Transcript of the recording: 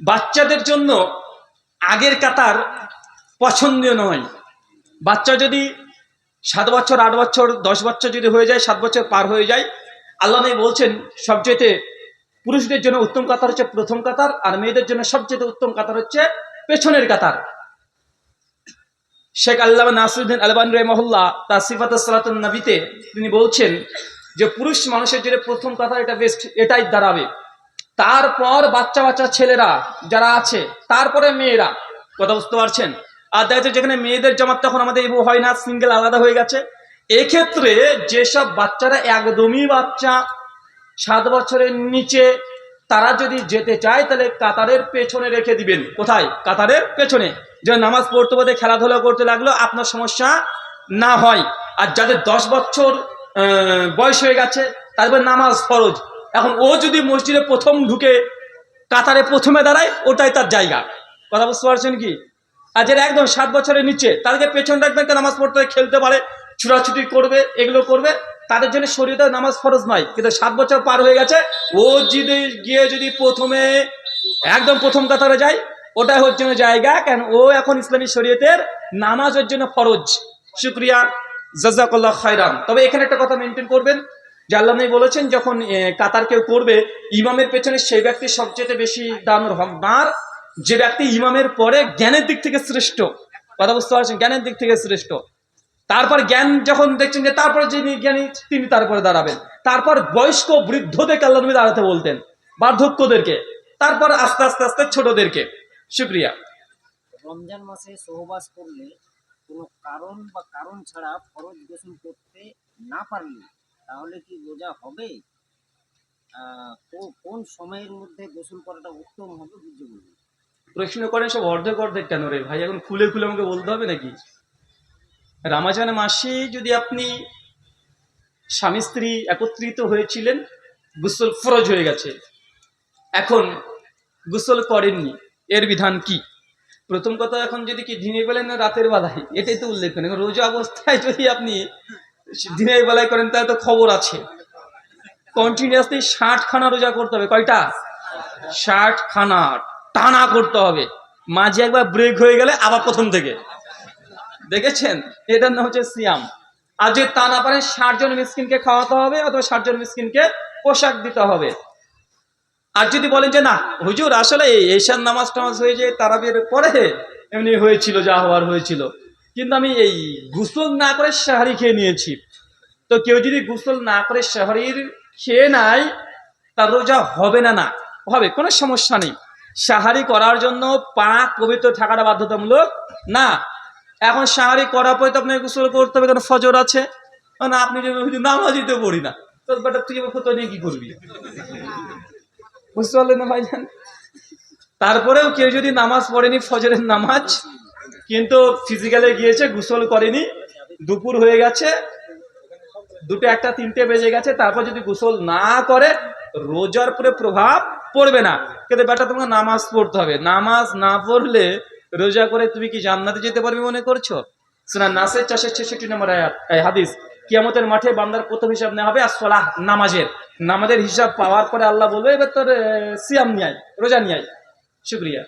বাচ্চাদের জন্য আগের কাতার পছন্দীয় নয়। বাচ্চা যদি সাত বছর, আট বছর, দশ বছর যদি হয়ে যায়, সাত বছর পার হয়ে যায়, আল্লাহ নবী বলছেন সবচেয়ে পুরুষদের জন্য উত্তম কাতার হচ্ছে প্রথম কাতার, আর মেয়েদের জন্য সবচেয়ে উত্তম কাতার হচ্ছে পেছনের কাতার। শেখ আল্লাহ নাসিরুদ্দিন আলবান রহমহল্লা তার সিফাত সালাতুন নবীতে তিনি বলছেন যে, পুরুষ মানুষের জন্য প্রথম কাতার এটা বেস্ট এটাই দাঁড়াবে। তারপর বাচ্চা বাচ্চা ছেলেরা যারা আছে, তারপরে মেয়েরা। কথা বুঝতে পারছেন? আর দেখা যাচ্ছে যেখানে মেয়েদের জামাত তখন আমাদের এবু হয় না সিঙ্গেল আলাদা হয়ে গেছে। এক্ষেত্রে যেসব বাচ্চারা একদমই বাচ্চা, সাত বছরের নিচে, তারা যদি যেতে চায়, তাহলে কাতারের পেছনে রেখে দিবেন। কোথায়? কাতারের পেছনে। যে নামাজ পড়তে পড়তে খেলাধুলা করতে লাগল, আপনার সমস্যা না হয়। আর যাদের দশ বছর বয়স হয়ে গেছে তারপর নামাজ ফরজ। এখন ও যদি মসজিদে প্রথম ঢুকে কাতারে প্রথমে দাঁড়ায়, ওটাই তার জায়গা। কথা বুঝতে পারছেন কি? আর যারা একদম সাত বছরের নিচে, তাদেরকে পেছন রাখবেন নামাজ পড়তে খেলতে পারে, ছুটাছুটি করবে, এগুলো করবে। তাদের জন্য শরীরে নামাজ ফরজ নয়, কিন্তু সাত বছর পার হয়ে গেছে। ও যদি গিয়ে যদি প্রথমে, একদম প্রথম কাতারে যায়, ওটাই হচ্ছে না জায়গা। কেন? ও এখন ইসলামী শরীয়তের নামাজের জন্য ফরজ। শুক্রিয়া, জাজাকাল্লাহ খায়রান। তবে এখানে একটা কথা মেনটেন করবেন যে বলেছেন, যখন কাতার কেউ করবে ইমামের পেছনে সেই ব্যক্তি সবচেয়ে বেশি দানোর হকদার যে ব্যক্তি ইমামের পরে জ্ঞানের দিক থেকে শ্রেষ্ঠ, কথা বুঝতে পারছেন? জ্ঞানের দিক থেকে শ্রেষ্ঠ। তারপর জ্ঞান যখন দেখছেন যে তারপরে যিনি জ্ঞানী, তিনি তারপরে দাঁড়াবেন। তারপর বয়স্ক বৃদ্ধদেরকে আল্লাহ নবী দাঁড়াতে বলতেন, বার্ধক্যদেরকে। তারপর আস্তে আস্তে আস্তে ছোটদেরকে। শুক্রিয়া। রমজান মাসে সহবাস করলে কোনো কারণ বা কারণ ছাড়া ফরজ গোসল করতে না পারলে তাহলে কি রোজা হবে? কোন সময়ের মধ্যে গোসল করাটা উত্তম হবে বুঝতে প্রশ্ন করেন সব অর্ধেক অর্ধেক কেন রে? ভাই, এখন খুলে খুলে আমাকে বলতে হবে নাকি? রামাজান মাসে যদি আপনি স্বামী স্ত্রী একত্রিত হয়েছিলেন, গুসল ফরজ হয়ে গেছে। এখন গুসল করেননি, এর বিধান কি? প্রথম কথা এখন যদি কি দিনের বেলায় না রাতের বেলায়? এটাই তো উল্লেখ। করেন রোজা অবস্থায় যদি আপনি দিনের বেলায় করেন, তাহলে তো খবর আছে। কন্টিনিউয়াসলি ষাট খানা রোজা করতে হবে। কয়টা? ষাট খানা টানা করতে হবে। মাঝে একবার ব্রেক হয়ে গেলে আবার প্রথম থেকে। দেখেছেন? এটার নাম হচ্ছে সিয়াম। আর যদি তা না পারে ষাট জন মিসকিনকে খাওয়াতে হবে অথবা ষাট জন মিসকিনকে পোশাক দিতে হবে। আর যদি বলেন যে, না, হুজুর, আসলে এই এশার নামাজ টামাজ হয়ে যায় তারা বের পরে এমনি হয়েছিল, যা হওয়ার হয়েছিল। কিন্তু আমি এই গুসল না করে সাহারি খেয়ে নিয়েছি। তো কেউ যদি গুসল না করে সাহারির খেয়ে নাই তার রোজা হবে না না? হবে, কোনো সমস্যা নেই। সাহারি করার জন্য পাক পবিত্র থাকাটা বাধ্যতামূলক? না। এখন সাহারি করার পরে তো আপনাকে গোসল করতে হবে, কারণ ফজর আছে। না, আপনি যদি নামাজই তো পড়ি না। তো বেটা, তুই কোথাও নিয়ে কি করবি? বুঝতে পারলেন না ভাইজান? তারপরেও কেউ যদি নামাজ পড়েনি, ফজরের নামাজ কিন্তু ফিজিক্যালে গিয়েছে, গোসল করেনি। দুপুর হয়ে গেছে। দুটো একটা, তিনটে বেজে গেছে। তারপর যদি গোসল না করে, রোজার পরে প্রভাব পড়বে না। কিন্তু বেটা তোমাকে নামাজ পড়তে হবে। নামাজ না পড়লে রোজা করে তুমি কি জান্নাতে যেতে পারবে মনে করছ? শোনা, নাসের চাষের ছেষট্টি নম্বর হাদিস, কিয়ামতের মাঠে বান্দার প্রথম হিসাব নেওয়া হবে আর সলাহ নামাজের। নামাজের হিসাব পাওয়ার পরে আল্লাহ বলবে, এবার তোর সিয়াম নিয়াই রোজা নিয়াই শুক্রিয়া।